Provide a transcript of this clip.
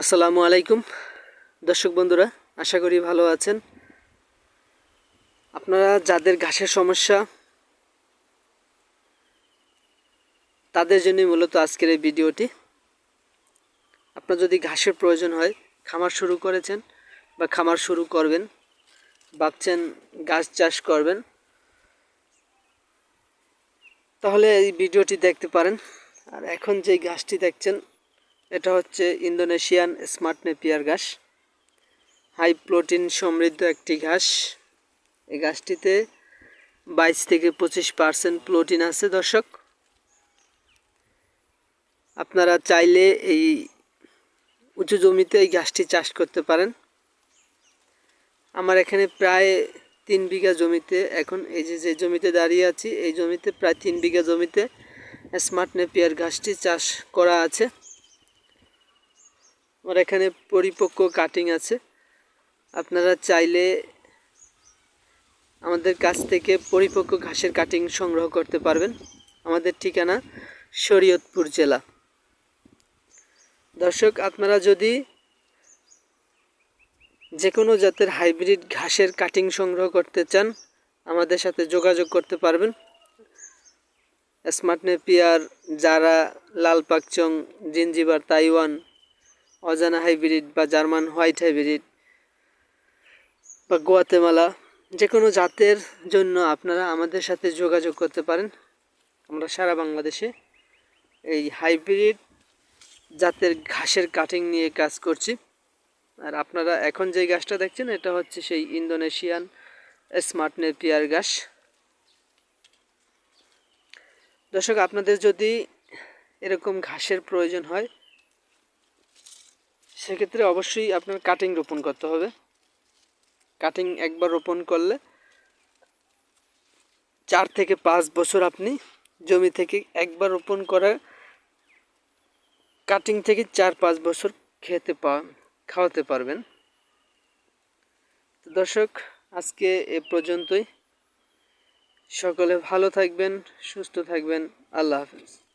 আসসালামু আলাইকুম। দর্শক বন্ধুরা, আশা করি ভালো আছেন। আপনারা যাদের ঘাসের সমস্যা, তাদের জন্যই মূলত আজকের এই ভিডিওটি। আপনার যদি ঘাসের প্রয়োজন হয়, খামার শুরু করেছেন বা খামার শুরু করবেন, ভাবছেন গাছ চাষ করবেন, তাহলে এই ভিডিওটি দেখতে পারেন। আর এখন যে গাছটি দেখছেন এটা হচ্ছে ইন্দোনেশিয়ান স্মার্ট নেপিয়ার ঘাস। হাই প্রোটিন সমৃদ্ধ একটি ঘাস। এই ঘাসটিতে বাইশ থেকে পঁচিশ পার্সেন্ট প্রোটিন আছে, দর্শক। আপনারা চাইলে এই উঁচু জমিতে এই ঘাসটি চাষ করতে পারেন। আমার এখানে প্রায় তিন বিঘা জমিতে, এখন এই যে যে জমিতে দাঁড়িয়ে আছি, এই জমিতে প্রায় তিন বিঘা জমিতে স্মার্ট নেপিয়ার ঘাসটি চাষ করা আছে। আমার এখানে পরিপক্ক কাটিং আছে। আপনারা চাইলে আমাদের কাছ থেকে পরিপক্ক ঘাসের কাটিং সংগ্রহ করতে পারবেন। আমাদের ঠিকানা শরীয়তপুর জেলা। দর্শক, আপনারা যদি যে কোনো জাতের হাইব্রিড ঘাসের কাটিং সংগ্রহ করতে চান, আমাদের সাথে যোগাযোগ করতে পারবেন। স্মার্ট নেপিয়ার যারা লাল পাকচং তাইওয়ান অজানা হাইব্রিড বা জার্মান হোয়াইট হাইব্রিড বা গোয়াতেমালা যে কোনো জাতের জন্য আপনারা আমাদের সাথে যোগাযোগ করতে পারেন। আমরা সারা বাংলাদেশে এই হাইব্রিড জাতের ঘাসের কাটিং নিয়ে কাজ করছি। আর আপনারা এখন যে গাছটা দেখছেন, এটা হচ্ছে সেই ইন্দোনেশিয়ান স্মার্ট নেপিয়ার গাছ। দর্শক, আপনাদের যদি এরকম ঘাসের প্রয়োজন হয় সেক্ষেত্রে অবশ্যই আপনার কাটিং রোপণ করতে হবে। কাটিং একবার রোপণ করলে চার থেকে পাঁচ বছর আপনি জমি থেকে একবার রোপণ করা কাটিং থেকে চার পাঁচ বছর খেতে পা, খাওয়াতে পারবেন। দর্শক, আজকে এ পর্যন্তই। সকলে ভালো থাকবেন, সুস্থ থাকবেন। আল্লাহ হাফিজ।